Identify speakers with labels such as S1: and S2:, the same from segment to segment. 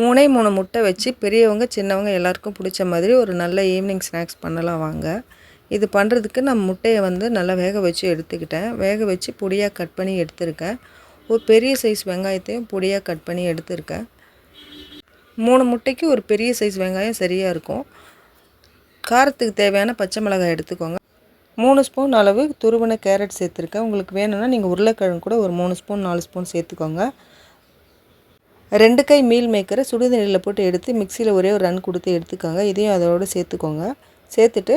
S1: மூணே மூணு முட்டை வச்சு பெரியவங்க சின்னவங்க எல்லாருக்கும் பிடிச்ச மாதிரி ஒரு நல்ல ஈவினிங் ஸ்நாக்ஸ் பண்ணலாம் வாங்க. இது பண்ணுறதுக்கு நான் முட்டையை வந்து நல்லா வேக வச்சு எடுத்துக்கிட்டேன். வேக வச்சு பொடியாக கட் பண்ணி எடுத்திருக்கேன். ஒரு பெரிய சைஸ் வெங்காயத்தையும் பொடியாக கட் பண்ணி எடுத்திருக்கேன். மூணு முட்டைக்கு ஒரு பெரிய சைஸ் வெங்காயம் சரியாக இருக்கும். காரத்துக்கு தேவையான பச்சை மிளகாய் எடுத்துக்கோங்க. மூணு ஸ்பூன் அளவு துருவன கேரட் சேர்த்துருக்கேன். உங்களுக்கு வேணும்னா நீங்கள் உருளைக்கிழங்கு கூட ஒரு மூணு ஸ்பூன் நாலு ஸ்பூன் சேர்த்துக்கோங்க. ரெண்டு கை மீல் மேக்கரை சுடுதண்ணியில் போட்டு எடுத்து மிக்சியில் ஒரே ஒரு ரன் கொடுத்து எடுத்துக்கோங்க. இதையும் அதோடு சேர்த்துக்கோங்க. சேர்த்துட்டு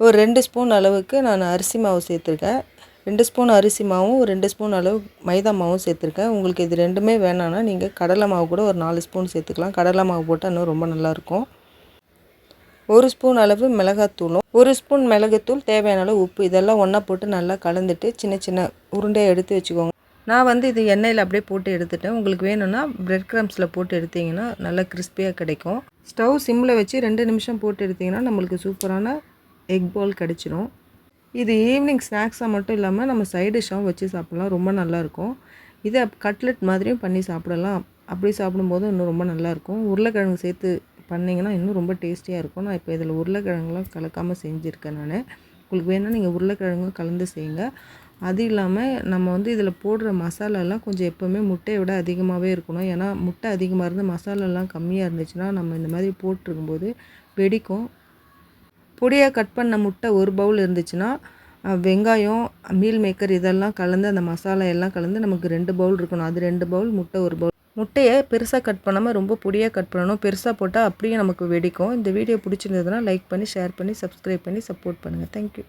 S1: ஒரு ரெண்டு ஸ்பூன் அளவுக்கு நான் அரிசி மாவு சேர்த்துருக்கேன். ரெண்டு ஸ்பூன் அரிசி மாவும் ரெண்டு ஸ்பூன் அளவு மைதா மாவும் சேர்த்துருக்கேன். உங்களுக்கு இது ரெண்டுமே வேணான்னா நீங்கள் கடலை மாவு கூட ஒரு நாலு ஸ்பூன் சேர்த்துக்கலாம். கடலை மாவு போட்டால் இன்னும் ரொம்ப நல்லாயிருக்கும். ஒரு ஸ்பூன் அளவு மிளகாத்தூளும் ஒரு ஸ்பூன் மிளகுத்தூள் தேவையான அளவு உப்பு. இதெல்லாம் ஒன்றா போட்டு நல்லா கலந்துட்டு சின்ன சின்ன உருண்டையை எடுத்து வச்சுக்கோங்க. நான் வந்து இது எண்ணெயில் அப்படியே போட்டு எடுத்துட்டேன். உங்களுக்கு வேணும்னா ப்ரெட் க்ரம்ஸில் போட்டு எடுத்திங்கன்னா நல்லா கிறிஸ்பியாக கிடைக்கும். ஸ்டவ் சிம்மில் வச்சு ரெண்டு நிமிஷம் போட்டு எடுத்திங்கன்னா நம்மளுக்கு சூப்பரான எக் பால் கிடச்சிரும். இது ஈவினிங் ஸ்நாக்ஸாக மட்டும் இல்லாமல் நம்ம சைட் டிஷ்ஷாகவும் வச்சு சாப்பிட்லாம். ரொம்ப நல்லாயிருக்கும் இதை கட்லெட் மாதிரியும் பண்ணி சாப்பிடலாம். அப்படி சாப்பிடும்போது இன்னும் ரொம்ப நல்லாயிருக்கும் உருளைக்கிழங்கு சேர்த்து பண்ணிங்கன்னா இன்னும் ரொம்ப டேஸ்டியாக இருக்கும். நான் இப்போ இதில் உருளைக்கிழங்குலாம் கலக்காமல் செஞ்சுருக்கேன் நான். உங்களுக்கு வேணால் நீங்கள் உருளைக்கிழங்கும் கலந்து செய்யுங்க. அது இல்லாமல் நம்ம வந்து இதில் போடுற மசாலாலாம் கொஞ்சம் எப்போவுமே முட்டையை விட அதிகமாகவே இருக்கணும். ஏன்னா முட்டை அதிகமாக இருந்து மசாலாலாம் கம்மியாக இருந்துச்சுன்னா நம்ம இந்த மாதிரி போட்டிருக்கும்போது வெடிக்கும். பொடியாக கட் பண்ண முட்டை ஒரு பவுல் இருந்துச்சுன்னா வெங்காயம் மீல் மேக்கர் இதெல்லாம் கலந்து அந்த மசாலா எல்லாம் கலந்து நமக்கு ரெண்டு பவுல் இருக்கணும். அது ரெண்டு பவுல் முட்டை ஒரு பவுல். முட்டையை பெருசாக கட் பண்ணாமல் ரொம்ப பொடியாக கட் பண்ணணும். பெருசாக போட்டால் அப்படியே நமக்கு வெடிக்கும். இந்த வீடியோ பிடிச்சிருந்ததுன்னா லைக் பண்ணி ஷேர் பண்ணி சப்ஸ்கிரைப் பண்ணி சப்போர்ட் பண்ணுங்கள் தேங்க்யூ